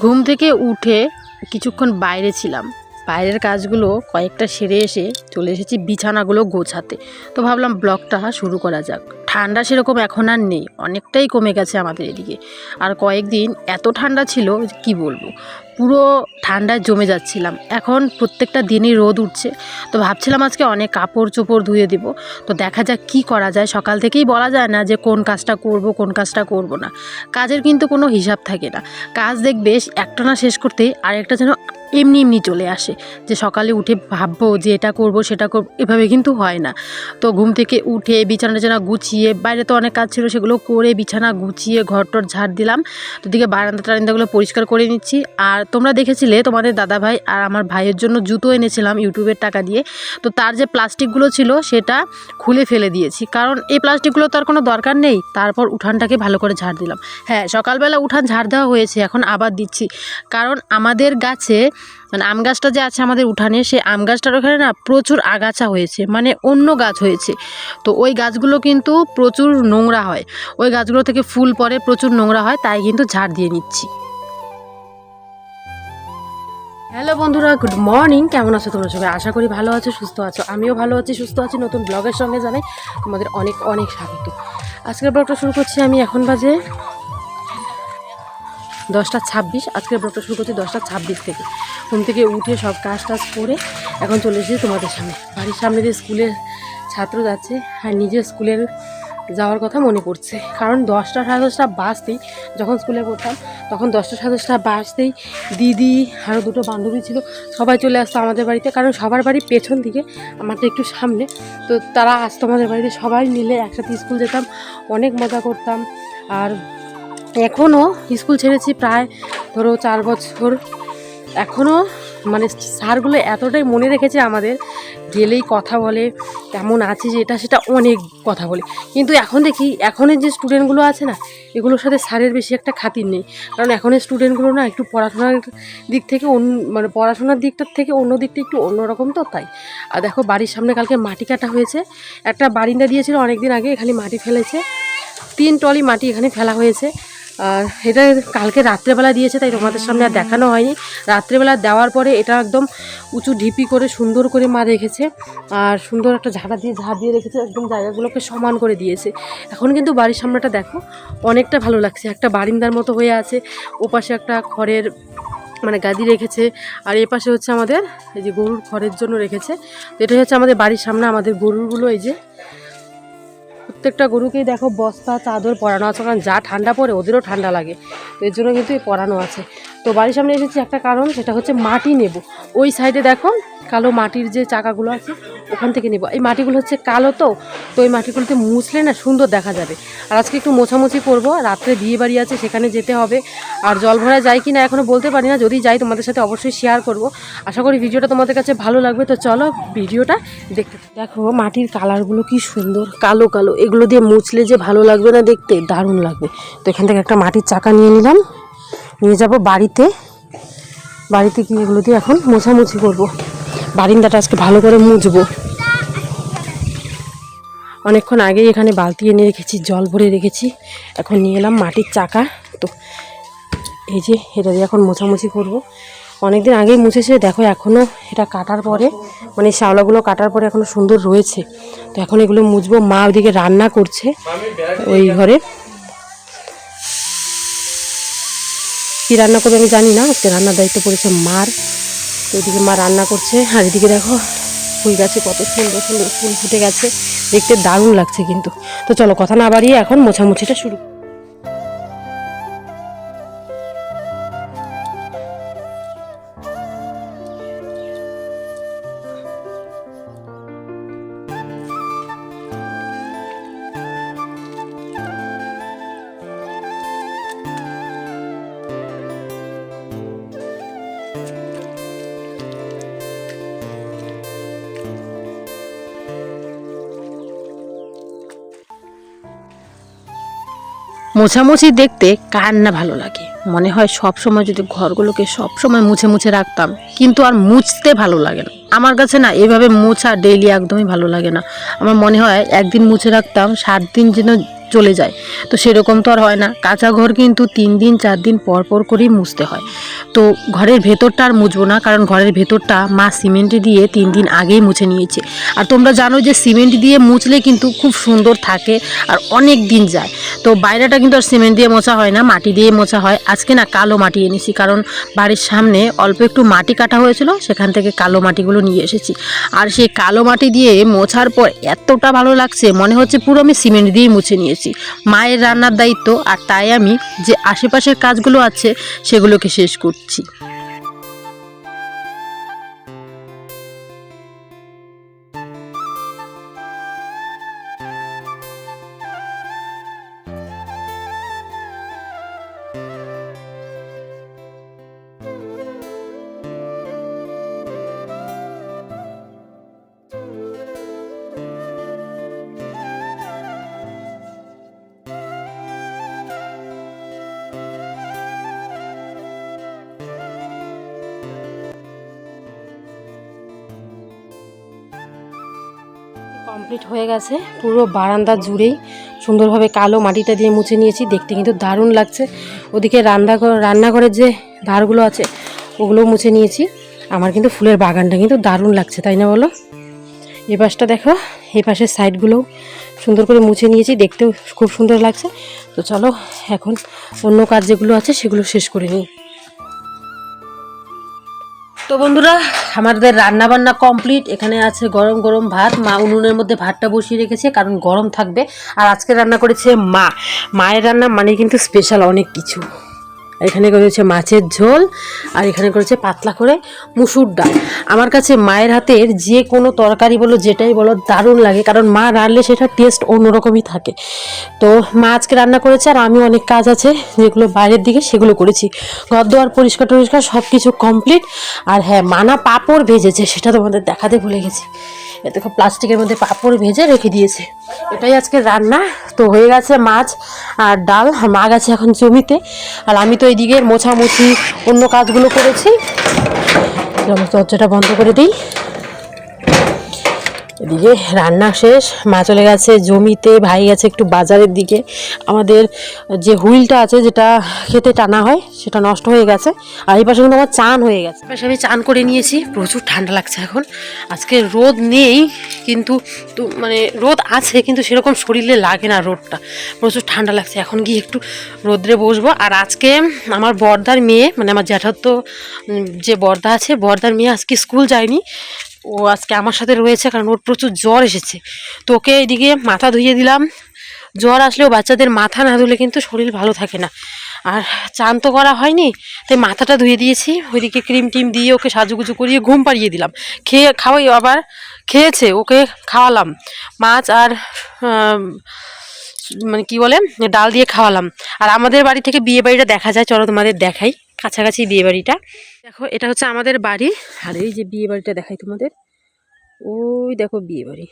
ঘুম থেকে উঠে কিছুক্ষণ বাইরে ছিলাম। বাইরের কাজগুলো কয়েকটা সেরে এসে চলে এসেছি বিছানাগুলো গোছাতে। তো ভাবলাম ব্লগটা শুরু করা যাক। ঠান্ডা সেরকম এখন আর নেই, অনেকটাই কমে গেছে আমাদের এদিকে। আর কয়েকদিন এত ঠান্ডা ছিল কি বলব, পুরো ঠান্ডায় জমে যাচ্ছিলাম। এখন প্রত্যেকটা দিনই রোদ উঠছে, তো ভাবছিলাম আজকে অনেক কাপড় চোপড় ধুয়ে দিব। তো দেখা যাক কি করা যায়, সকাল থেকেই বলা যায় না যে কোন কাজটা করব, কোন কাজটা করব না। কাজের কিন্তু কোনো হিসাব থাকে না। কাজ দেখবে একটা না শেষ করতে আরেকটা যেন এমনি এমনি চলে আসে যে সকালে উঠে ভাববো যে এটা করব, সেটা করব, এভাবে কিন্তু হয় না। তো ঘুম থেকে উঠে বিছানা টিছানা গুছিয়ে, বাইরে তো অনেক কাজ ছিল সেগুলো করে বিছানা গুছিয়ে ঘর টর ঝাড় দিলাম। তো দিকে বারান্দা টারান্দাগুলো পরিষ্কার করে নিচ্ছি। আর তোমরা দেখেছিলে তোমাদের দাদা ভাই আর আমার ভাইয়ের জন্য জুতো এনেছিলাম ইউটিউবের টাকা দিয়ে। তো তার যে প্লাস্টিকগুলো ছিল সেটা খুলে ফেলে দিয়েছি। কারণ এই প্লাস্টিকগুলো তো আর কোনো দরকার নেই। তারপর উঠানটাকে ভালো করে ঝাড় দিলাম। হ্যাঁ সকালবেলা উঠান ঝাড় দেওয়া হয়েছে, এখন আবার দিচ্ছি। কারণ আমাদের গাছে মানে আম গাছটা যে আছে আমাদের উঠানে সেই আম গাছটার ওখানে না প্রচুর আগাছা হয়েছে মানে অন্য গাছ হয়েছে। তো ওই গাছগুলো কিন্তু প্রচুর নোংরা হয়। ওই গাছগুলো থেকে ফুল পড়ে, প্রচুর নোংরা হয়, তাই কিন্তু ঝাড় দিয়ে নিচ্ছি। হ্যালো বন্ধুরা, গুড মর্নিং, কেমন আছো তোমরা সবাই? আশা করি ভালো আছো, সুস্থ আছো। আমিও ভালো আছি, সুস্থ আছি, নতুন ব্লগের সঙ্গে জানাই তোমাদের অনেক অনেক স্বাগত। আজকের ব্লগটা শুরু করছি আমি এখন বাজে দশটা ছাব্বিশ, আজকের ব্লগটা শুরু করছি দশটা ছাব্বিশ থেকে। ঘুম থেকে উঠে সব কাজ টাজ করে এখন চলে এসেছি তোমাদের সামনে। বাড়ির সামনে যে স্কুলের ছাত্র যাচ্ছে আর নিজের স্কুলের যাওয়ার কথা মনে পড়ছে। কারণ দশটা সাড়ে দশটা বাজতেই যখন স্কুলে পড়তাম, তখন দশটা সাড়ে দশটা বাজতেই দিদি আরও দুটো বান্ধবী ছিল, সবাই চলে আসতো আমাদের বাড়িতে। কারণ সবার বাড়ি পেছন দিকে, আমাদের একটু সামনে। তো তারা আসতো আমাদের বাড়িতে, সবাই মিলে একসাথে স্কুল যেতাম, অনেক মজা করতাম। আর এখনও স্কুল ছেড়েছি প্রায়, ধরো চার বছর। এখনও মানে স্যারগুলো এতটাই মনে রেখেছে আমাদের, গেলেই কথা বলে, কেমন আছিস এটা সেটা অনেক কথা বলে। কিন্তু এখন দেখি, এখনের যে স্টুডেন্টগুলো আছে না, এগুলোর সাথে স্যারের বেশি একটা খাতির নেই। কারণ এখনের স্টুডেন্টগুলো না একটু পড়াশোনার দিক থেকে অন্য মানে পড়াশোনার দিকটার থেকে অন্য দিকটা একটু অন্যরকম তো তাই। আর দেখো বাড়ির সামনে কালকে মাটি কাটা হয়েছে। একটা বারিন্দা দিয়েছিল অনেক দিন আগে এখানে মাটি ফেলেছে। তিন টলি মাটি এখানে ফেলা হয়েছে। আর এটা কালকে রাত্রেবেলা দিয়েছে, তাই তোমাদের সামনে আর দেখানো হয়নি। রাত্রেবেলা দেওয়ার পরে এটা একদম উঁচু ঢিপি করে সুন্দর করে মা রেখেছে আর সুন্দর একটা ঝাড়া দিয়ে ঝাড় দিয়ে রেখেছে, একদম জায়গাগুলোকে সমান করে দিয়েছে। এখন কিন্তু বাড়ির সামনেটা দেখো, অনেকটা ভালো লাগছে। একটা বারিন্দার মতো হয়ে আছে, ওপাশে একটা খড়ের মানে গাদি রেখেছে, আর এ পাশে হচ্ছে আমাদের এই যে গরুর খড়ের জন্য রেখেছে। তো এটা হচ্ছে আমাদের বাড়ির সামনে আমাদের গরুরগুলো এই যে প্রত্যেকটা গরুকেই দেখো বস্তা, চাদর পরানো আছে, কারণ যা ঠান্ডা পড়ে ওদেরও ঠান্ডা লাগে তো এর জন্য কিন্তু পরানো আছে। তো বাড়ির সামনে এসেছি একটা কারণ, সেটা হচ্ছে মাটি নেব। ওই সাইডে দেখো কালো মাটির যে চাকাগুলো আছে, ওখান থেকে নেব। এই মাটিগুলো হচ্ছে কালো তো তো এই মাটিগুলোতে মুছলে না সুন্দর দেখা যাবে। আর আজকে একটু মোছামুছি করব, রাত্রে বিয়ে বাড়ি আছে, সেখানে যেতে হবে। আর জল ভরা যায় কি না এখনও বলতে পারি না, যদি যাই তোমাদের সাথে অবশ্যই শেয়ার করব। আশা করি ভিডিওটা তোমাদের কাছে ভালো লাগবে, তো চলো ভিডিওটা দেখতে দেখো, মাটির কালারগুলো কি সুন্দর, কালো কালো। এগুলো দিয়ে মুছলে যে ভালো লাগবে না দেখতে, দারুণ লাগবে। তো এখান থেকে একটা মাটির চাকা নিয়ে নিলাম। নিয়ে যাব বাড়িতে। বাড়িতে গিয়ে এগুলো দিয়ে এখন মোছামুছি করব। বারিন্দাটা আজকে ভালো করে মুছবো। অনেকক্ষণ আগেই এখানে বালতি এনে রেখেছি, জল ভরে রেখেছি। এখন নিয়ে এলাম মাটির চাকা। তো এই যে এটা দিয়ে এখন মোছামুছি করব। অনেকদিন আগেই মুছেছে, দেখো এখনও এটা কাটার পরে মানে শ্যাওলাগুলো কাটার পরে এখনও সুন্দর রয়েছে। তো এখন এগুলো মুছবো, মা ওদিকে রান্না করছে ওই ঘরে। কী রান্না করবে আমি জানি না, আজকে রান্নার দায়িত্ব পড়েছে মার। তো এদিকে মা রান্না করছে। আর এদিকে দেখো, ফুল গাছে কত সুন্দর সুন্দর ফুল ফুটে গেছে। দেখতে দারুণ লাগছে কিন্তু। তো চলো কথা না বাড়িয়ে এখন মোছামুছিটা শুরু মোছামুছি দেখতে কার না ভালো লাগে। মনে হয় সব সময় যদি ঘরগুলোকে সব সময় মুছে মুছে রাখতাম, কিন্তু আর মুছতে ভালো লাগে না। আমার কাছে না, এভাবে মোছা ডেইলি একদমই ভালো লাগে না। আমার মনে হয় একদিন মুছে রাখতাম, সাত দিন যেন চলে যায়। তো সেরকম তো আর হয় না। কাঁচা ঘর কিন্তু তিন দিন, চার দিন পর পর করেই মুছতে হয়। তো ঘরের ভেতরটা আর মুছবো না, কারণ ঘরের ভেতরটা মা সিমেন্ট দিয়ে তিন দিন আগেই মুছে নিয়েছে। আর তোমরা জানো যে সিমেন্ট দিয়ে মুছলে কিন্তু খুব সুন্দর থাকে আর অনেক দিন যায়। তো বাইরেটা কিন্তু আর সিমেন্ট দিয়ে মোছা হয় না, মাটি দিয়ে মোছা হয়। আজকে না কালো মাটি এনেছি কারণ বাড়ির সামনে অল্প একটু মাটি কাটা হয়েছিল, সেখান থেকে কালো মাটিগুলো নিয়ে এসেছি। আর সেই কালো মাটি দিয়ে মোছার পর এতটা ভালো লাগছে, মনে হচ্ছে পুরো আমি সিমেন্ট দিয়েই মুছে নিয়েছি। মায়ের রান্নার দায়িত্ব, আর তাই আমি যে আশেপাশের কাজগুলো আছে সেগুলোকে শেষ করছি। কমপ্লিট হয়ে গেছে। পুরো বারান্দা জুড়েই সুন্দরভাবে কালো মাটিটা দিয়ে মুছে নিয়েছি। দেখতে কিন্তু দারুণ লাগছে। ওদিকে রান্না রান্নাঘরের যে ধারগুলো আছে, ওগুলোও মুছে নিয়েছি। আমার কিন্তু ফুলের বাগানটা কিন্তু দারুণ লাগছে, তাই না বলো? এই পাশটা দেখো এই পাশের সাইডগুলোও সুন্দর করে মুছে নিয়েছি। দেখতেও খুব সুন্দর লাগছে। তো চলো, এখন অন্য কাজ যেগুলো আছে, সেগুলো শেষ করে নিই। তো বন্ধুরা, আমাদের রান্না বান্না কমপ্লিট এখানে আছে গরম গরম ভাত। মা উনুনের মধ্যে ভাতটা বসিয়ে রেখেছে, কারণ গরম থাকবে। আর আজকে রান্না করেছে মা। মায়ের রান্না মানে কিন্তু স্পেশাল অনেক কিছু। এখানে করেছে মাছের ঝোল আর এখানে করেছে পাতলা করে মুসুর ডাল। আমার কাছে মায়ের হাতের যে কোনো তরকারি বলো, যেটাই বলো, দারুণ লাগে। কারণ মা রান্নলে সেটা টেস্ট অন্যরকমই থাকে। তো মা আজকে রান্না করেছে আর আমি অনেক কাজ আছে, যেগুলো বাইরের দিকে সেগুলো করেছি। ঘর দোয়ার পরিষ্কার টরিষ্কার সব কিছু কমপ্লিট আর হ্যাঁ মানা পাঁপড় ভেজেছে, সেটা তোমাদের দেখাতে ভুলে গেছি। দেখো প্লাস্টিকের মধ্যে পাঁপড় ভেজে রেখে দিয়েছে। এটাই আজকে রান্না। তো হয়ে গেছে মাছ আর ডাল। মা গেছে এখন জমিতে। আর আমি তো এইদিকে মোছামুছি অন্য কাজগুলো করেছি। দরজাটা বন্ধ করে দিই। এদিকে রান্না শেষ, মা চলে গেছে জমিতে, ভাই গেছে একটু বাজারের দিকে। আমাদের যে হুইলটা আছে যেটা খেতে টানা হয়, সেটা নষ্ট হয়ে গেছে। আর এই পাশে কিন্তু আমার চান হয়ে গেছে। পাশে আমি চান করে নিয়েছি, প্রচুর ঠান্ডা লাগছে এখন। আজকে রোদ নেই, কিন্তু মানে রোদ আছে, কিন্তু সেরকম শরীরে লাগে না রোদটা। প্রচুর ঠান্ডা লাগছে, এখন গিয়ে একটু রোদ্রে বসবো। আর আজকে আমার বর্দার মেয়ে মানে আমার জ্যাঠার তো যে বর্দা আছে, বর্দার মেয়ে আজকে স্কুল যায়নি। ও আজকে আমার সাথে রয়েছে কারণ ওর প্রচুর জ্বর এসেছে। তো ওকে এদিকে মাথা ধুইয়ে দিলাম। জ্বর আসলেও বাচ্চাদের মাথা না ধুলে কিন্তু শরীর ভালো থাকে না। আর চান তো করা হয়নি, তাই মাথাটা ধুয়ে দিয়েছি। ওইদিকে ক্রিম টিম দিয়ে ওকে সাজুগুজু করিয়ে ঘুম পাড়িয়ে দিলাম। খেয়ে খাওয়াই আবার খেয়েছে, ওকে খাওয়ালাম। মাছ আর মানে কি বলে, ডাল দিয়ে খাওয়ালাম। আর আমাদের বাড়ি থেকে বিয়ে বাড়িটা দেখা যায়, চলো তোমাদের দেখাই। কাছাকাছি বিয়ে বাড়িটা দেখো, এটা হচ্ছে আমাদের বাড়ি। আর এই যে বিয়ে বাড়িটা দেখাই তোমাদের। ওই দেখো বিয়ে বাড়ি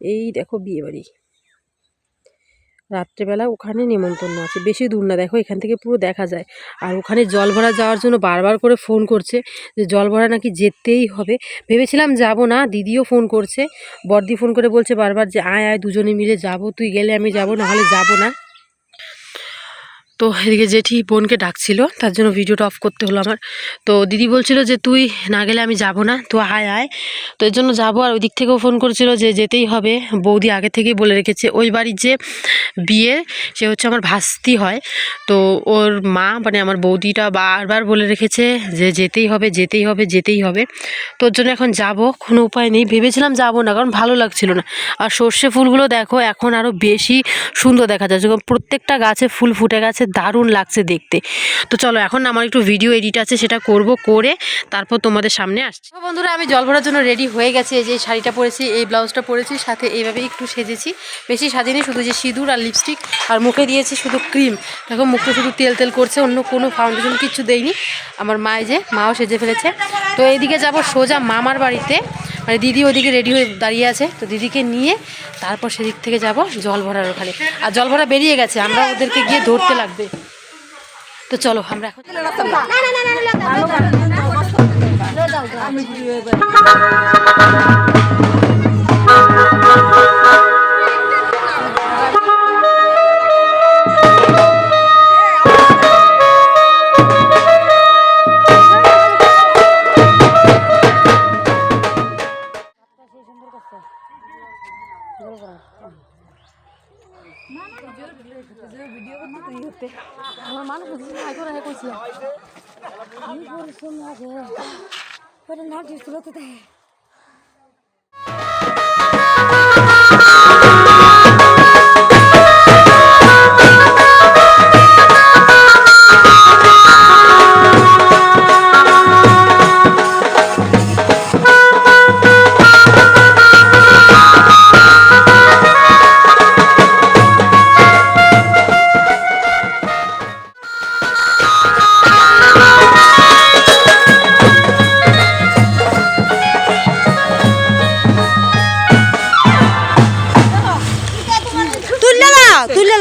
এই দেখো বিয়ে বাড়ি রাত্রেবেলা ওখানে নেমন্তন্ন আছে। বেশি দূর না, দেখো এখান থেকে পুরো দেখা যায়। আর ওখানে জল ভরা যাওয়ার জন্য বারবার করে ফোন করছে যে জল ভরা নাকি যেতেই হবে। ভেবেছিলাম যাব না, দিদিও ফোন করছে। বর্দি ফোন করে বলছে বারবার যে, আয় আয়, দুজনে মিলে যাব। তুই গেলে আমি যাব না হলে যাব না। তো এদিকে জেঠি বোনকে ডাকছিল, তার জন্য ভিডিওটা অফ করতে হলো আমার। তো দিদি বলছিল যে, তুই না গেলে আমি যাব না, তো আয় আয়। তো এর জন্য যাব, আর ওই দিক থেকেও ফোন করেছিল যে, যেতেই হবে। বৌদি আগে থেকেই বলে রেখেছে, ওই বাড়ির যে বিয়ে, সে হচ্ছে আমার ভাস্তি হয়। তো ওর মা মানে আমার বৌদিটা বারবার বলে রেখেছে যে, যেতেই হবে যেতেই হবে যেতেই হবে। তোর জন্য এখন যাব, কোনো উপায় নেই। ভেবেছিলাম যাব না, কারণ ভালো লাগছিল না। আর সর্ষে ফুলগুলো দেখো, এখন আরও বেশি সুন্দর দেখা যাচ্ছে প্রত্যেকটা গাছে ফুল ফুটে গেছে দারুণ লাগছে দেখতে। তো চলো, এখন আমার একটু ভিডিও এডিট আছে, সেটা করব, করে তারপর তোমাদের সামনে আসছি। বন্ধুরা, আমি জল ভরার জন্য রেডি হয়ে গেছে, এই যে শাড়িটা পরেছি, এই ব্লাউজটা পরেছি, সাথে এইভাবে একটু সেজেছি। বেশি সাজিনি, শুধু যে সিঁদুর আর লিপস্টিক আর মুখে দিয়েছি শুধু ক্রিম দেখো, মুখটা শুধু তেল তেল করছে, অন্য কোনো ফাউন্ডেশন কিছু দেয়নি আমার মায়ে যে, মাও সেজে ফেলেছে। তো এইদিকে যাব সোজা মামার বাড়িতে। মানে দিদি ওদিকে রেডি হয়ে দাঁড়িয়ে আছে তো দিদিকে নিয়ে তারপর সেদিক থেকে যাব জল ভরার ওখানে আর জল ভরা বেরিয়ে গেছে আমরা ওদেরকে গিয়ে ধরতে লাগবে তো চলো আমরা এখন আমার মানুষ আগে না কইছি তুললে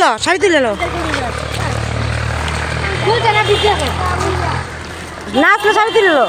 লো শাড়ি তুলে লো নাচলো শাড়ি তুলে লো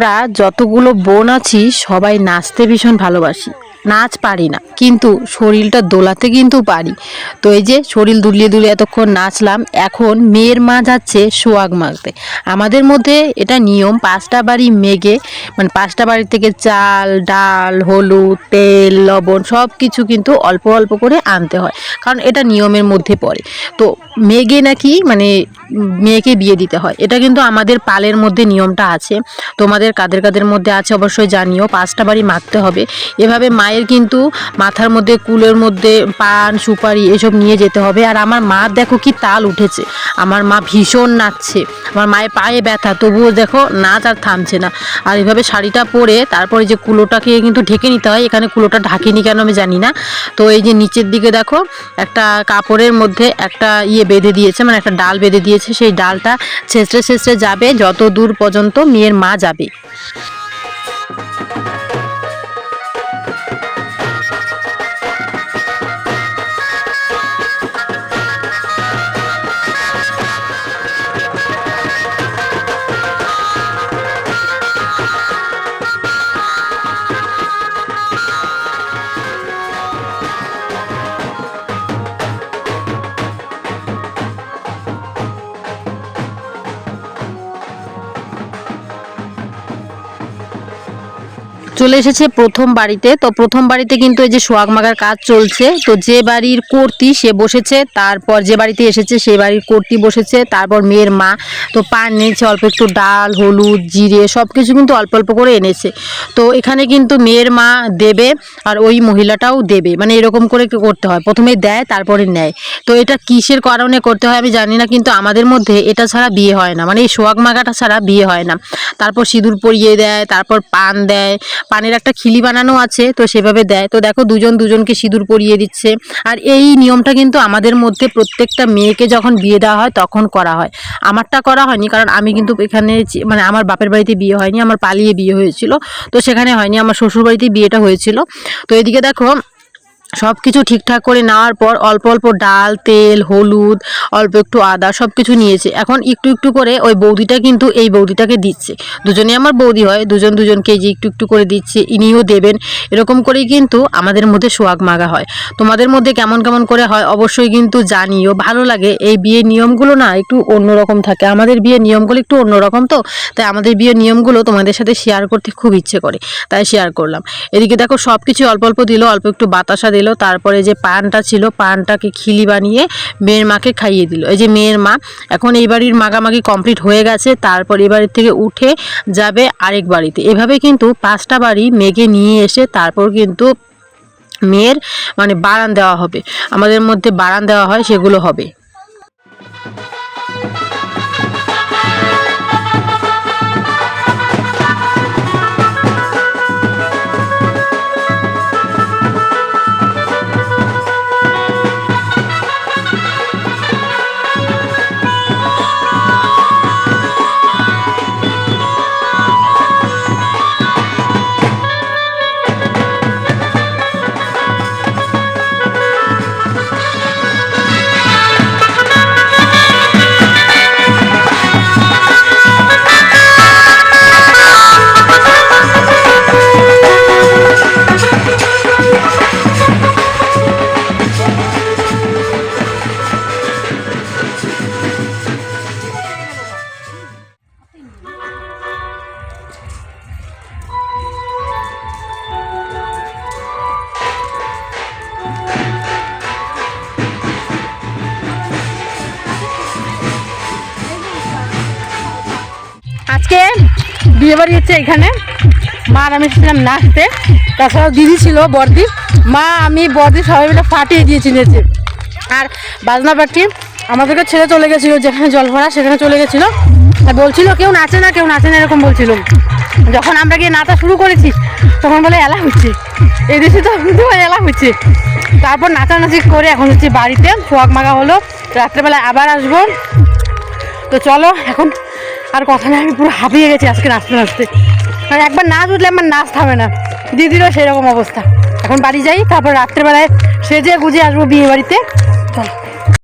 আমরা যতগুলো বোন আছি, সবাই নাচতে ভীষণ ভালোবাসি। নাচ পারি না, কিন্তু শরীরটা দোলাতে কিন্তু পারি। তো এই যে শরীর দুলিয়ে দুলিয়ে এতক্ষণ নাচলাম, এখন মেয়ের মা যাচ্ছে সোয়াগ মাখতে আমাদের মধ্যে এটা নিয়ম, পাঁচটা বাড়ি মেঘে মানে পাঁচটা বাড়ি থেকে চাল, ডাল, হলুদ, তেল, লবণ সব কিছু কিন্তু অল্প অল্প করে আনতে হয়, কারণ এটা নিয়মের মধ্যে পড়ে। তো মেঘে নাকি মানে মেয়েকে বিয়ে দিতে হয়। এটা কিন্তু আমাদের পালের মধ্যে নিয়মটা আছে। তোমাদের কাদের কাদের মধ্যে আছে অবশ্যই জানিও, পাঁচটা বাড়ি মাখতে হবে। এভাবে মায়ের কিন্তু মাথার মধ্যে, কুলের মধ্যে পান, সুপারি এসব নিয়ে যেতে হবে। আর আমার মা দেখো কি তাল উঠেছে। আমার মা ভীষণ নাচছে। আমার মায়ের পায়ে ব্যথা। তবুও দেখো নাচ আর থামছে না। আর এভাবে শাড়িটা পরে তারপরে যে কুলোটাকে কিন্তু ঢেকে নিতে হয়, এখানে কুলোটা ঢাকেনি কেন আমি জানি না। তো এই যে নিচের দিকে দেখো, একটা কাপড়ের মধ্যে একটা ইয়ে বেঁধে দিয়েছে মানে একটা ডাল বেঁধে দিয়েছে। সেই ডালটা ছেঁচড়ে ছেঁচড়ে যাবে যত দূর পর্যন্ত মেয়ের মা যাবে। চলে এসেছে প্রথম বাড়িতে। তো প্রথম বাড়িতে কিন্তু এই যে সোয়াগ মাগার কাজ চলছে, তো যে বাড়ির কর্তি সে বসেছে, তারপর যে বাড়িতে এসেছে সেই বাড়ির কর্তি বসেছে, তারপর মেয়ের মা। তো পান নিয়েছে অল্প একটু ডাল, হলুদ, জিরে সব কিছু কিন্তু অল্প অল্প করে এনেছে। তো এখানে কিন্তু মেয়ের মা দেবে আর ওই মহিলাটাও দেবে। মানে এরকম করে করতে হয়। প্রথমে দেয়, তারপরে নেয়। তো এটা কিসের কারণে করতে হয় আমি জানি না, কিন্তু আমাদের মধ্যে এটা ছাড়া বিয়ে হয় না। মানে এই সোয়াগ মাগাটা ছাড়া বিয়ে হয় না। তারপর সিঁদুর পরিয়ে দেয়, তারপর পান দেয়। পানের একটা খিলি বানানো আছে, তো সেভাবে দেয়। তো দেখো দুজন দুজনকে সিঁদুর পরিয়ে দিচ্ছে। আর এই নিয়মটা কিন্তু আমাদের মধ্যে প্রত্যেকটা মেয়েকে যখন বিয়ে দেওয়া হয়, তখন করা হয়। আমারটা করা হয়নি, কারণ আমি কিন্তু এখানে মানে আমার বাপের বাড়িতে বিয়ে হয়নি, আমার পালিয়ে বিয়ে হয়েছিল। তো সেখানে হয়নি, আমার শ্বশুর বাড়িতে বিয়েটা হয়েছিল। তো এদিকে দেখো সব কিছু ঠিকঠাক করে নেওয়ার পর অল্প অল্প ডাল, তেল, হলুদ, অল্প একটু আদা সব কিছু নিয়েছে। এখন একটু একটু করে ওই বৌদিটা কিন্তু এই বৌদিটাকে দিচ্ছে। দুজনে আমার বৌদি হয়, দুজন দুজনকে যে একটু একটু করে দিচ্ছে, ইনিও দেবেন। এরকম করেই কিন্তু আমাদের মধ্যে সোয়াগ মাগা হয়। তোমাদের মধ্যে কেমন কেমন করে হয় অবশ্যই কিন্তু জানিও। ভালো লাগে, এই বিয়ের নিয়মগুলো না একটু অন্যরকম থাকে। আমাদের বিয়ের নিয়মগুলো একটু অন্যরকম তো, তাই আমাদের বিয়ের নিয়মগুলো তোমাদের সাথে শেয়ার করতে খুব ইচ্ছে করে, তাই শেয়ার করলাম। এদিকে দেখো সব কিছু অল্প অল্প দিল, অল্প একটু বাতাসা দিল তারপরে যে পানটা ছিল, পানটাকে খিলি বানিয়ে মেয়ের মাকে খাইয়ে দিল। এই যে মেয়ের মা, এখন এই বাড়ির মাগামাগি কমপ্লিট হয়ে গেছে, তারপর এ বাড়ির থেকে উঠে যাবে আরেক বাড়িতে। এভাবে কিন্তু পাঁচটা বাড়ি মেঘে নিয়ে এসে তারপর কিন্তু মেয়ের মানে বারান দেওয়া হবে। আমাদের মধ্যে বারান দেওয়া হয়, সেগুলো হবে। আজকে বিয়ে বাড়ি হচ্ছে এখানে। মা আর আমি এসেছিলাম নাচতে। তাছাড়াও দিদি ছিল, বর্দি। মা, আমি, বর্দি সবাই মিলে ফাটিয়ে দিয়েছি নেচে। আর বাজনা পার্টি, আমাদেরকে ছেড়ে চলে গেছিল, যেখানে জল ভরা সেখানে চলে গেছিল। আর বলছিল, কেউ নাচে না, কেউ নাচে না, এরকম বলছিল। যখন আমরা গিয়ে নাচা শুরু করেছি, তখন বলে, এলা হচ্ছে। এই দেশে তো এলা হচ্ছে। তারপর নাচানাচি করে এখন হচ্ছে বাড়িতে সোয়াগ মাগা হলো। রাত্রেবেলায় আবার আসব। তো চলো, এখন আর কথা না, আমি পুরো হাঁপিয়ে গেছি আজকে নাচতে নাচতে। আর একবার নাচ উঠলে আমার নাচ থামে না। দিদিরও সেরকম অবস্থা। এখন বাড়ি যাই, তারপর রাত্রেবেলায় সেজে গুজে আসব বিয়ে বাড়িতে